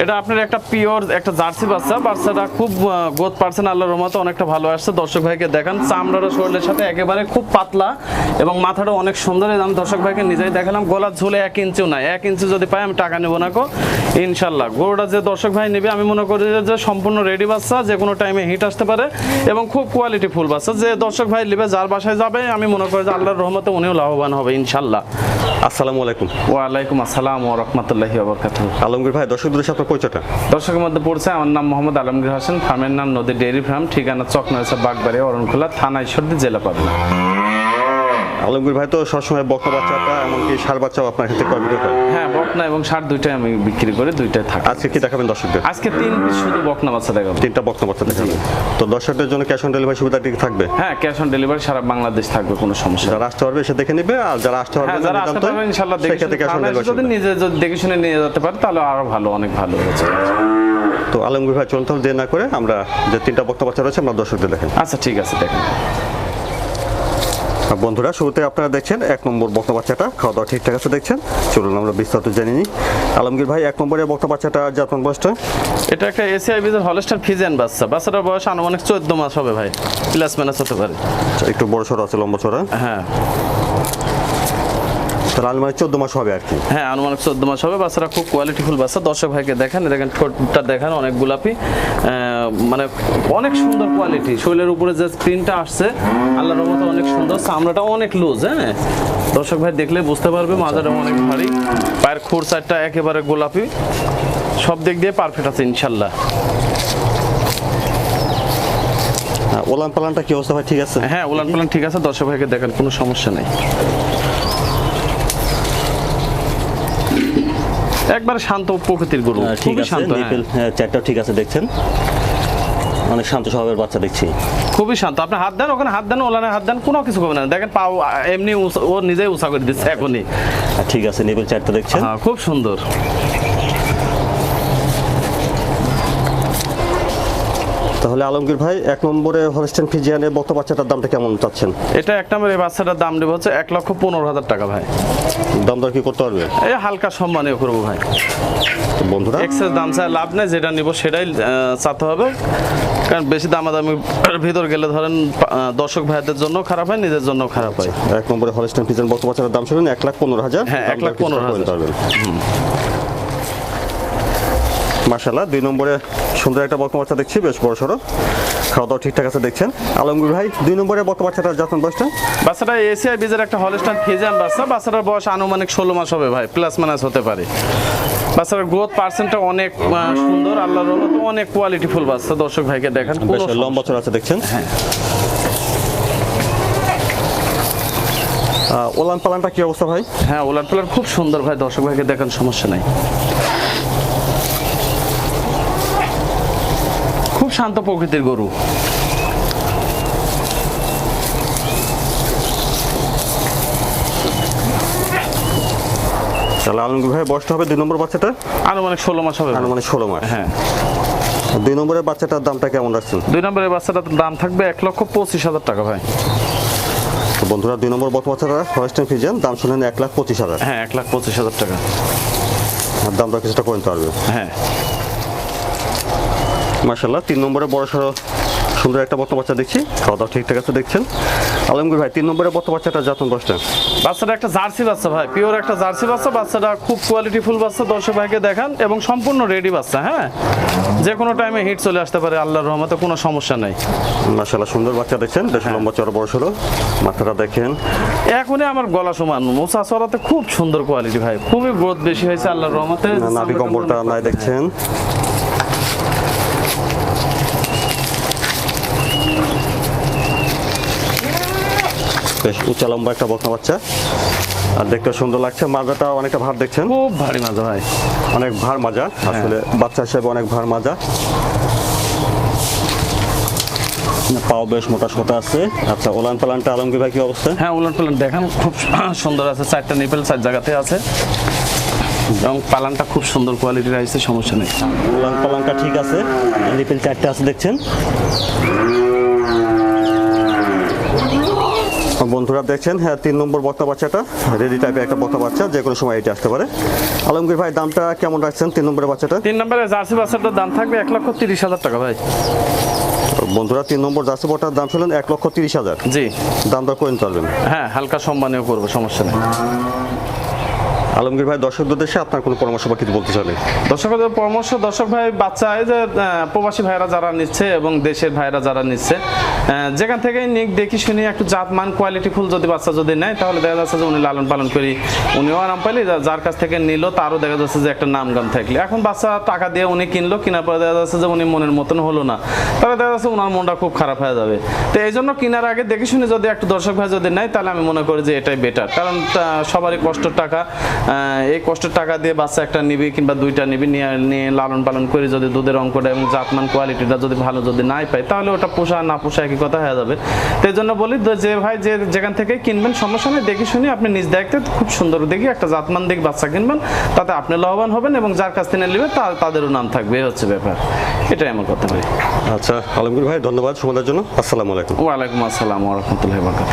এটা আপনার একটা পিওর একটা জার্সি বাচ্চা। বাচ্চাটা খুব গোদ পার্সেন্ট আল্লাহর রহমতে অনেকটা ভালো আসছে। দর্শক ভাইকে দেখান চামড়াটা শরীরের সাথে একেবারে খুব পাতলা এবং মাথাটা অনেক সুন্দর। আমি দর্শক ভাইকে নিজেই দেখালাম, গলার ঝুলে এক ইঞ্চিও নাই। এক ইঞ্চি যদি পাই আমি টাকা নেব না কো, ইনশাল্লাহ। গরুটা যে দর্শক ভাই নেবে, আমি মনে করি যে সম্পূর্ণ রেডি বাচ্চা, যে কোনো টাইমে হিট আসতে পারে এবং খুব কোয়ালিটি ফুল বাচ্চা। যে দর্শক ভাই নেবে, যার বাসায় যাবে, আমি মনে করি যে আল্লাহর রহমতে উনিও লাভবান হবে, ইনশাল্লাহ। আসসালামু আলাইকুম। ওয়ালাইকুম আসসালাম ও রহমতুল্লাহি বরকাতুহ। আলমগীর ভাই দর্শকদের সাথে আপনার পরিচয়টা? দর্শকের মধ্যে পড়ছে আমার নাম মোহাম্মদ আলমগীর হোসেন ফার্মের নাম নদী ডেইরি ফার্ম ঠিকানা চকনরেসা বাগবাড়ি অরণখোলা থানা ঈশ্বরদী জেলা পাবনা। আলমগীর ভাই তো সবসময় বক্তা বাচ্চাটা এমনকি সার বাচ্চাও আপনার ক্ষেত্রে ক্রয় করে? হ্যাঁ বকনা এবং ষাট দুইটাই আমি বিক্রি করে দুইটাই থাকে। আজকে কি দেখাবেন দর্শকদের? আজকে তিন শুধু বকনা বাচ্চা দেখাবো। তিনটা বক্তা বাচ্চা দেখাবেন। তো দর্শকদের জন্য ক্যাশ অন ডেলিভারি সুবিধা ঠিক থাকবে? হ্যাঁ ক্যাশ অন ডেলিভারি সারা বাংলাদেশ থাকবে কোনো সমস্যা। যারা আসতে পারবে এসে দেখে নেবে আর যারা আসতে পারবে হ্যাঁ যারা আসতে নিতান্ত, পারবেন ইনশাল্লাহ দেখে যদি নিজে যদি দেখে শুনে নিয়ে যেতে পারে তাহলে আরও ভালো অনেক ভালো হয়েছে। তো আলমগীর ভাই চলতে দেরি না করে আমরা যে তিনটা বক্তা বাচ্চা রয়েছে আমরা দর্শকদের দেখেন আচ্ছা ঠিক আছে দেখেন। বন্ধুরা শুরুতে আপনারা দেখছেন এক নম্বর বক্তা বাচ্চাটা খাওয়া দাওয়া ঠিকঠাক আছে দেখছেন? চলুন আমরা বিস্তারিত জেনে নিই। আলমগীর ভাই এক নম্বরে বক্তা বাচ্চাটা জাতন বয়সটা? এটা একটা এসিআই বিজের হলস্টার ফিজেন বাচ্চা। বাচ্চাটার বয়স আনুমানিক চোদ্দ মাস হবে ভাই। প্লাস মাইনাস হতে পারে একটু বড় সড়ো আছে লম্বা চড়া হ্যাঁ। তাহলে চোদ্দ মাস হবে আর কি? হ্যাঁ আনুমানিক চোদ্দ মাস হবে। বাচ্চারা খুব কোয়ালিটিফুল বাচ্চা। দর্শক ভাইকে দেখেন দেখেন ঠোঁটটা দেখেন অনেক গোলাপি। মানে অনেক সুন্দর কোয়ালিটি শরীরের উপরে যে স্ক্রিনটা আসছে আল্লাহর রহমতে অনেক সুন্দর। চামড়াটা অনেক লুজ হ্যাঁ? দর্শক ভাই দেখলে বুঝতে পারবে মাজাটা অনেক ভারী। পায়ের খুর সাইডটা একেবারে গোলাপি। সব দিক দিয়ে পারফেক্ট আছে ইনশাল্লাহ। হ্যাঁ, ওলান পালানটা কি অবস্থা ভাই? ঠিক আছে? হ্যাঁ উলান পালান ঠিক আছে। দর্শক ভাইকে দেখেন কোনো সমস্যা নেই। একবারে শান্ত প্রকৃতির গরু। হ্যাঁ, ঠিক আছে। শান্ত হ্যাঁ চারটাও ঠিক আছে দেখছেন? অনেক শান্ত স্বভাবের বাচ্চা দেখছি। খুবই শান্ত। আপনি হাত দেন ওখানে হাত দেন ওলানে হাত দেন কোনো কিছু করবে না। দেখেন পাও এমনি ও নিজেই উষা করে দিচ্ছে এখনই। ঠিক আছে নেবেল চারটা দেখছেন। হ্যাঁ খুব সুন্দর। তাহলে আলমগীর ভাই এক নম্বরে হলস্টেন ফিজিয়ানের বক্তা বাচ্চাটার দামটা কেমন চাচ্ছেন? এটা এক নম্বর বাচ্চাটার দাম দেবো হচ্ছে এক লক্ষ পনেরো হাজার টাকা ভাই। দাম দর কি করতে পারবে? এই হালকা সম্মানীয় করব ভাই। বন্ধুরা? এক্সেস দাম চাই লাভ নেই যেটা নিব সেটাই চাতে হবে। কারণ বেশি দামাদামি ভিতর গেলে ধরেন দর্শক ভাইদের জন্য খারাপ হয় নিজের জন্য খারাপ হয়। এক নম্বরে হলস্টেন ফিজিয়ান বক্তা বাচ্চাটার দাম শুনুন এক লাখ পনেরো হাজার। হ্যাঁ, এক লাখ পনেরো হাজার। মার্শাল্লাহ দুই নম্বরে সুন্দর একটা বক্তা বাচ্চা দেখছি বেশ বড় সড়ো। খাওয়া দাওয়া ঠিকঠাক আছে দেখছেন। আলমগীর ভাই দুই নম্বরে বক্তা বাচ্চাটার যত্ন বয়সটা বাচ্চাটা এসিআই বীজের একটা হলস্টার ফিজিয়ান বাচ্চা। বাচ্চাটার বয়স আনুমানিক ষোলো মাস হবে ভাই প্লাস মাইনাস হতে পারে। বাচ্চার গ্রোথ পার্সেন্টটা অনেক সুন্দর আল্লাহর রহমতে অনেক কোয়ালিটিফুল বাচ্চা। দর্শক ভাইকে দেখেন লম্বা চড়া আছে দেখছেন। হ্যাঁ। ওলান পালানটা কি অবস্থা ভাই? হ্যাঁ ওলান পালার খুব সুন্দর ভাই দর্শক ভাইকে দেখেন সমস্যা নাই। শান্ত প্রকৃতির গরু। তাহলে আলমগীর ভাই বয়সটা হবে দুই নম্বর বাচ্চাটা? আনুমানিক ষোলো মাস হবে। আর মানে ষোলো মাস। হ্যাঁ। দুই নম্বরের বাচ্চাটার দামটা কেমন রাখছেন? দুই নম্বরের বাচ্চাটার দাম থাকবে এক লক্ষ পঁচিশ হাজার টাকা ভাই। তো বন্ধুরা দুই নম্বর বক্তা বাচ্চাটা হলস্টেন ফিজিয়ান দাম শুনেন এক লাখ পঁচিশ হাজার। হ্যাঁ এক লাখ পঁচিশ হাজার টাকা। আর দামটা কিছুটা করে নিতে পারবে। হ্যাঁ। মার্শাল্লাহ তিন নম্বরে বড় সড়ো সুন্দর একটা বক্তা বাচ্চা দেখছি। খাওয়া দাওয়া ঠিকঠাক আছে দেখছেন। আলমগীর ভাই তিন নম্বরে বক্তা বাচ্চাটা যত্ন বয়সটা বাচ্চাটা একটা জার্সি বাচ্চা ভাই পিওর একটা জার্সি বাচ্চা। বাচ্চাটা খুব কোয়ালিটিফুল বাচ্চা দর্শক ভাইকে দেখান এবং সম্পূর্ণ রেডি বাচ্চা হ্যাঁ? যে কোনো টাইমে হিট চলে আসতে পারে আল্লাহর রহমতে কোনো সমস্যা নেই। মার্শাল্লাহ সুন্দর বাচ্চা দেখছেন দেশ। লম্বা চড়া বড় সড়ো। মাথাটা দেখেন। এখনই আমার গলা সমান। মোসা চড়াতে খুব সুন্দর কোয়ালিটি ভাই খুবই গ্রোথ বেশি হয়েছে আল্লাহর রহমতে। নাভি কম্বলটা নাই দেখছেন। বেশ উঁচা লম্বা একটা বকনা বাচ্চা। আর দেখতে সুন্দর লাগছে। মাজাটা অনেকটা ভার দেখছেন? খুব ভারী মাজা ভাই। অনেক ভার মাজা। আসলে বাচ্চা হিসেবে অনেক ভার মাজা। পাও বেশ মোটা সোটা আছে। আচ্ছা ওলান পালানটা আলমগীর ভাই কি অবস্থা? হ্যাঁ উলট পালান দেখেন খুব সুন্দর আছে। চারটা নিপেল চার জায়গাতে আছে। এবং পালানটা খুব সুন্দর কোয়ালিটির আসছে সমস্যা নেই। উলান পালানটা ঠিক আছে। নিপেল চারটা আছে দেখছেন? বন্ধুরা দেখছেন হ্যাঁ তিন নম্বর বক্তা বাচ্চাটা রেডি টাইপের একটা বক্তা বাচ্চা যে কোনো সময় এটি আসতে পারে। আলমগীর ভাই দামটা কেমন রাখছেন তিন নম্বরের বাচ্চাটা তিন নম্বরে জার্সি বাচ্চাটার দাম থাকবে এক লক্ষ তিরিশ হাজার টাকা ভাই। বন্ধুরা তিন নম্বর জার্সি বটার দাম ছিলেন এক লক্ষ তিরিশ হাজার। জি। দাম দর করে নিতে পারবেন। হ্যাঁ হালকা সম্মানীয় করব সমস্যা নেই। আলমগীর ভাই দর্শকদের দেশে আপনার কোনো পরামর্শ বা কিছু বলতে চাইলে? দর্শকদের পরামর্শ দর্শক ভাই বাচ্চা এই যে প্রবাসী ভাইরা যারা নিচ্ছে এবং দেশের ভাইরা যারা নিচ্ছে যেখান থেকেই নিক, দেখি শুনি, একটু জাতমান কোয়ালিটি ফুল যদি বাচ্চা যদি নেয়, তাহলে দেখা যাচ্ছে যে উনি লালন পালন করি। উনিও আরাম পাইলে যার কাছ থেকে নিল, তারও দেখা যাচ্ছে যে একটা নাম গান থাকলে। এখন বাচ্চা টাকা দিয়ে উনি কিনলো, কেনার পরে দেখা যাচ্ছে যে উনি মনের মতন হলো না। তাহলে দেখা যাচ্ছে ওনার মনটা খুব খারাপ হয়ে যাবে। তো এই জন্য কেনার আগে দেখে শুনে যদি একটু দর্শক ভাই যদি নেয়, তাহলে আমি মনে করি যে এটাই বেটার কারণ সবারই কষ্টের টাকা। এই কষ্টের টাকা দিয়ে বাচ্চা একটা নিবি কিংবা দুইটা নিবি নিয়ে নিয়ে লালন পালন করে, যদি দুধের অঙ্কটা এবং জাতমান কোয়ালিটিটা যদি ভালো যদি নাই পাই, তাহলে ওটা পোষা না পোষা একই কথা হয়ে যাবে। তো এই জন্য বলি যে ভাই যে যেখান থেকে কিনবেন সমস্যা নেই দেখে শুনে আপনি নিজ দায়িত্বে খুব সুন্দর দেখি একটা জাতমান দেখি বাচ্চা কিনবেন তাতে আপনি লাভবান হবেন এবং যার কাছ থেকে নেবেন তা তাদেরও নাম থাকবে এই হচ্ছে ব্যাপার। এটাই আমার কথা ভাই। আচ্ছা আলমগীর ভাই ধন্যবাদ সময়ের জন্য। আসসালামু আলাইকুম। ওয়ালাইকুম আসসালাম ওরহমতুল্লাহ বরকাত